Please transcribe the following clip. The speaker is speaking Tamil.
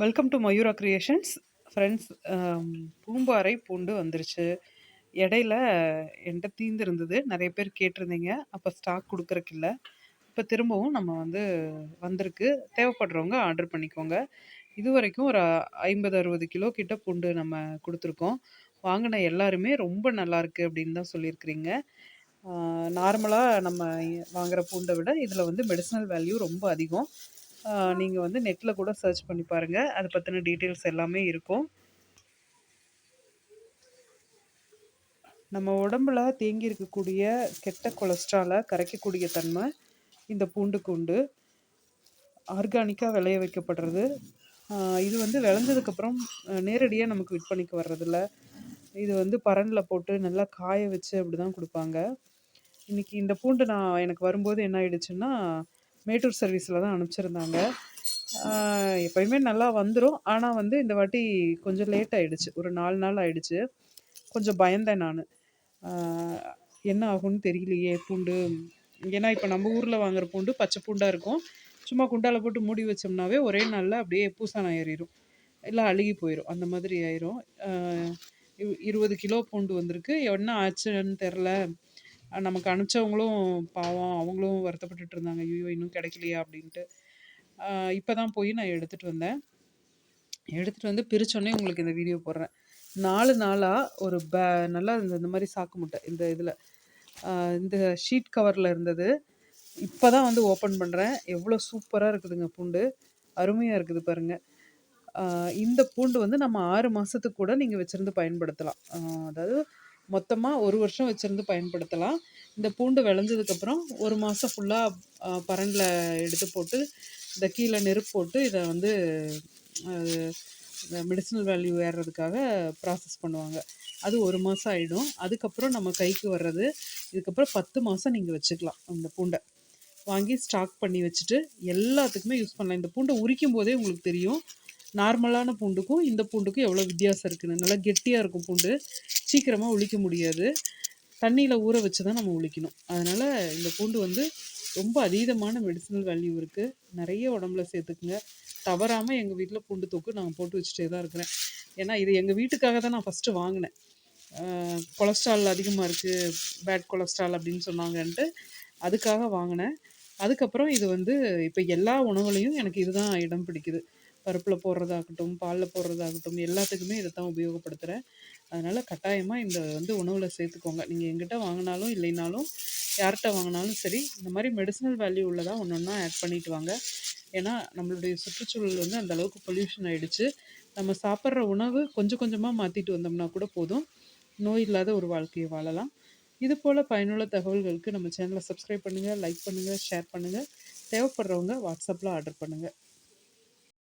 Welcome to Mayura creations friends Poombarai பூண்டு வந்துருச்சு. இடையில என்கிட்ட தீந்து இருந்தது. நிறைய பேர் கேட்டிருந்தீங்க. அப்போ ஸ்டாக் கொடுக்குறக்கு இல்லை. இப்போ திரும்பவும் நம்ம வந்து வந்திருக்கு. தேவைப்படுறவங்க ஆர்டர் பண்ணிக்கோங்க. இது வரைக்கும் ஒரு ஐம்பது அறுபது கிலோ கிட்ட பூண்டு நம்ம கொடுத்துருக்கோம். வாங்கின எல்லாருமே ரொம்ப நல்லா இருக்கு அப்படின்னு தான் சொல்லியிருக்கிறீங்க. நார்மலாக நம்ம வாங்குகிற பூண்டை விட இதில் வந்து மெடிசனல் வேல்யூ ரொம்ப அதிகம். நீங்கள் வந்து நெட்டில் கூட சர்ச் பண்ணி பாருங்கள் அதை பற்றின டீட்டெயில்ஸ் எல்லாமே இருக்கும். நம்ம உடம்புல தேங்கி இருக்கக்கூடிய கெட்ட கொலஸ்ட்ராலை கரைக்கக்கூடிய தன்மை இந்த பூண்டுக்கு உண்டு. ஆர்கானிக்காக விளைய வைக்கப்படுறது. இது வந்து விளைஞ்சதுக்கப்புறம் நேரடியாக நமக்கு விற்பனைக்கு வர்றதில்ல. இது வந்து பரனில் போட்டு நல்லா காய வச்சு அப்படி தான் கொடுப்பாங்க. இன்றைக்கி இந்த பூண்டு நான் எனக்கு வரும்போது என்ன ஆயிடுச்சுன்னா மேட்டூர் சர்வீஸில் தான் அனுப்பிச்சிருந்தாங்க. எப்பயுமே நல்லா வந்துடும் ஆனால் வந்து இந்த வாட்டி கொஞ்சம் லேட் ஆகிடுச்சு ஒரு நாலு நாள் ஆகிடுச்சு கொஞ்சம் பயந்தேன் நான். என்ன ஆகும்னு தெரியலையே பூண்டு. ஏன்னா இப்போ நம்ம ஊரில் வாங்குற பூண்டு பச்சை பூண்டாக இருக்கும். சும்மா குண்டால போட்டு மூடி வச்சோம்னாவே ஒரே நாளில் அப்படியே பூசணம் ஏறிடும் இல்லை அழுகி போயிடும் அந்த மாதிரி ஆயிரும். இருபது கிலோ பூண்டு வந்திருக்கு. என்ன ஆச்சுன்னு தெரில நமக்கு அனுப்பிச்சவங்களும் பாவம் அவங்களும் வருத்தப்பட்டுட்டு இருந்தாங்க. ஐயோ இன்னும் கிடைக்கலையா அப்படின்ட்டு. இப்போ தான் போய் நான் எடுத்துகிட்டு வந்தேன். எடுத்துகிட்டு வந்து பிரித்தோடனே உங்களுக்கு இந்த வீடியோ போடுறேன். நாலு நாளாக ஒரு பே நல்லா இந்த இந்த மாதிரி சாக்கு முட்டை இந்த இதில் இந்த ஷீட் கவரில் இருந்தது. இப்போ தான் வந்து ஓப்பன் பண்ணுறேன் எவ்வளோ சூப்பராக இருக்குதுங்க பூண்டு. அருமையாக இருக்குது பாருங்கள் இந்த பூண்டு வந்து நம்ம ஆறு மாதத்துக்கு கூட நீங்கள் வச்சுருந்து பயன்படுத்தலாம். அதாவது மொத்தமாக ஒரு வருஷம் வச்சுருந்து பயன்படுத்தலாம். இந்த பூண்டு விளைஞ்சதுக்கப்புறம் ஒரு மாதம் ஃபுல்லாக பரண்டில் எடுத்து போட்டு இந்த கீழே நெருப்பு போட்டு இதை வந்து இந்த மெடிசனல் வேல்யூ ஏறுறதுக்காக ப்ராசஸ் பண்ணுவாங்க. அது ஒரு மாதம் ஆகிடும் அதுக்கப்புறம் நம்ம கைக்கு வர்றது இதுக்கப்புறம் பத்து மாதம் நீங்கள் வச்சுக்கலாம் இந்த பூண்டை. வாங்கி ஸ்டாக் பண்ணி வச்சுட்டு எல்லாத்துக்குமே யூஸ் பண்ணலாம். இந்த பூண்டை உரிக்கும் போதே உங்களுக்கு தெரியும். நார்மலான பூண்டுக்கும் இந்த பூண்டுக்கும் எவ்வளோ வித்தியாசம் இருக்குதுன்னு நல்லா கெட்டியாக இருக்கும் பூண்டு. சீக்கிரமாக உளிக்க முடியாது. தண்ணியில் ஊற வச்சு தான் நம்ம உளிக்கணும். அதனால் இந்த பூண்டு வந்து ரொம்ப அதீதமான மெடிசனல் வேல்யூ இருக்குது நிறைய உடம்புல சேர்த்துக்குங்க. தவறாமல் எங்கள் வீட்டில் பூண்டு தொக்கு நான் போட்டு வச்சுட்டே தான் இருக்கிறேன். ஏன்னா இது எங்கள் வீட்டுக்காக தான் நான் ஃபஸ்ட்டு வாங்கினேன். கொலஸ்ட்ரால் அதிகமாக இருக்குது பேட் கொலஸ்ட்ரால் அப்படின்னு சொன்னாங்கன்ட்டு அதுக்காக வாங்கினேன். அதுக்கப்புறம் இது வந்து இப்போ எல்லா உணவுலையும் எனக்கு இதுதான் இடம் பிடிக்குது. பருப்பில் போடுறதாகட்டும் பாலில் போடுறதாகட்டும் எல்லாத்துக்குமே இதை தான் உபயோகப்படுத்துகிறேன் அதனால் கட்டாயமாக இந்த வந்து உணவில் சேர்த்துக்கோங்க. நீங்கள் எங்கிட்ட வாங்கினாலும் இல்லைனாலும் யார்கிட்ட வாங்கினாலும் சரி இந்த மாதிரி மெடிசனல் வேல்யூ உள்ளதாக ஒன்று ஒன்றா ஆட் பண்ணிட்டு வாங்க. ஏன்னா நம்மளுடைய சுற்றுச்சூழல் வந்து அந்த அளவுக்கு பொல்யூஷன் ஆகிடுச்சு நம்ம சாப்பிட்ற உணவு கொஞ்சம் கொஞ்சமாக மாற்றிட்டு வந்தோம்னா கூட போதும். நோய் இல்லாத ஒரு வாழ்க்கையை வாழலாம். இது போல் பயனுள்ள தகவல்களுக்கு நம்ம சேனலை சப்ஸ்கிரைப் பண்ணுங்கள் லைக் பண்ணுங்கள் ஷேர் பண்ணுங்கள் தேவைப்படுறவங்க வாட்ஸ்அப்பில் ஆர்டர் பண்ணுங்கள்